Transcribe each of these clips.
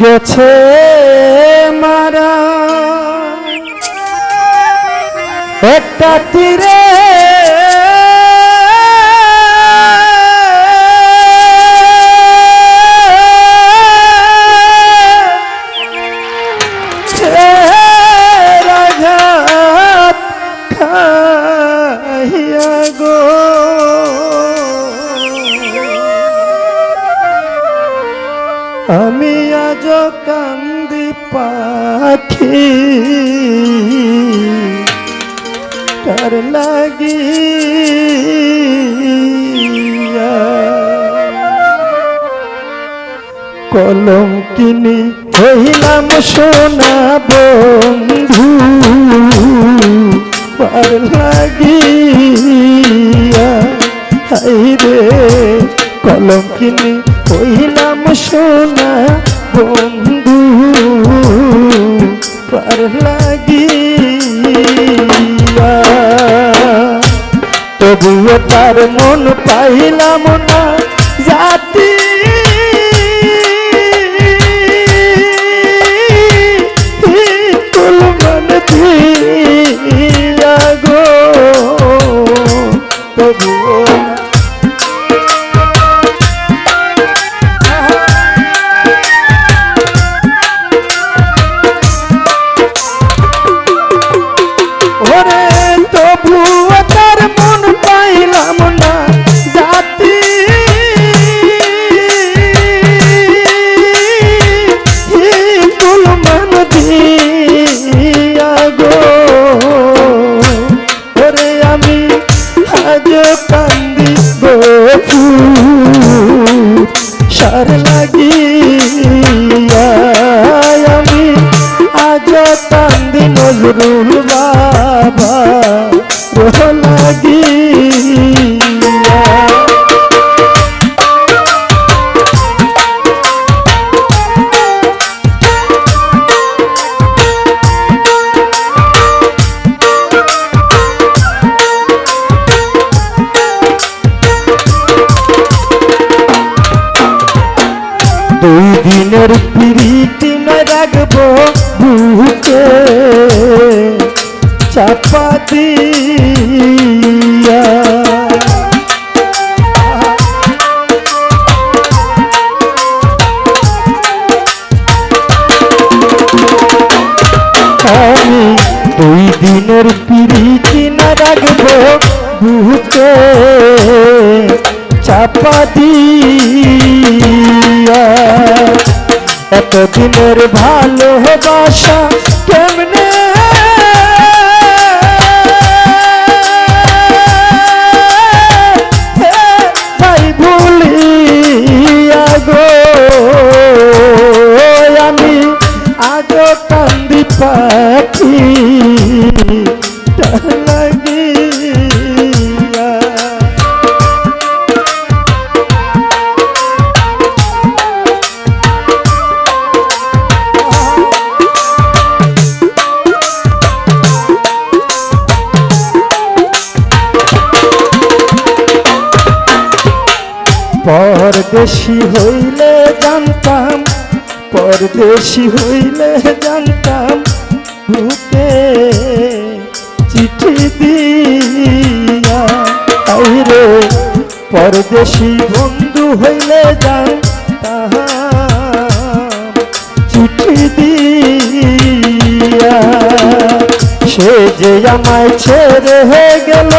গেছে মারা। একটা তীরে আঘাত খাইয়া গো। কান্দি পাখি। তার লাগি কলম কিনি হইলাম সোনা বন্ধু। পার লাগিয়া হাই রে কলম কিনি হইলাম সোনা বন্ধু পার লাগিয়া। তবুও তার মন পাইলাম না জাতি। তবুও কান্দি দুই দিনের প্রীতি না রাখব বুকে চাপা দিয়া। এতদিনের ভালোবাসা কেমনে পরদেশি হইলে জানতাম পরদেশি হইলে জানতাম, বুকে চিঠি দিয়া আইরে পরদেশি বন্ধু হইলে জানতাম, চিঠি দিয়া। সে যে আমায় ছেড়ে গেল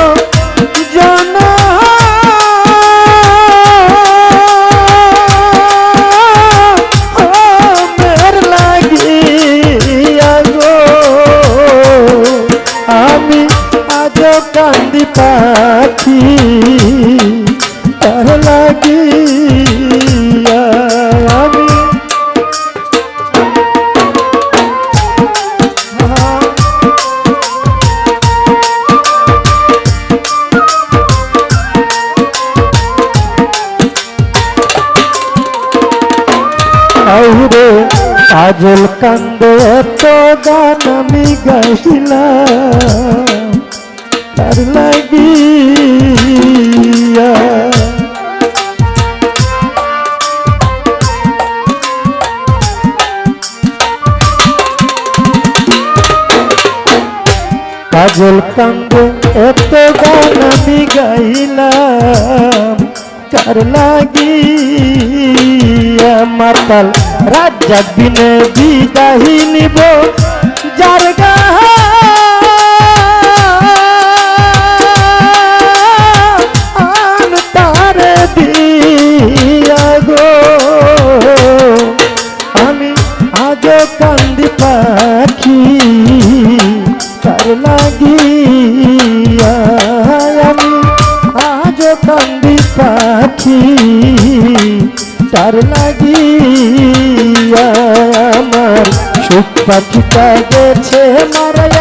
আউরে আজল কান্দ এত গান আমি গাইলাম কাজল কান্দে এত গান আমি গাইলাম। কার লাগি মাতাল রাজ্জাক দিনে বিদাহি নিব। যার গান কান্দি পাখি তার লাগিয়া আমার সুখ পাখিটা গেছে মারা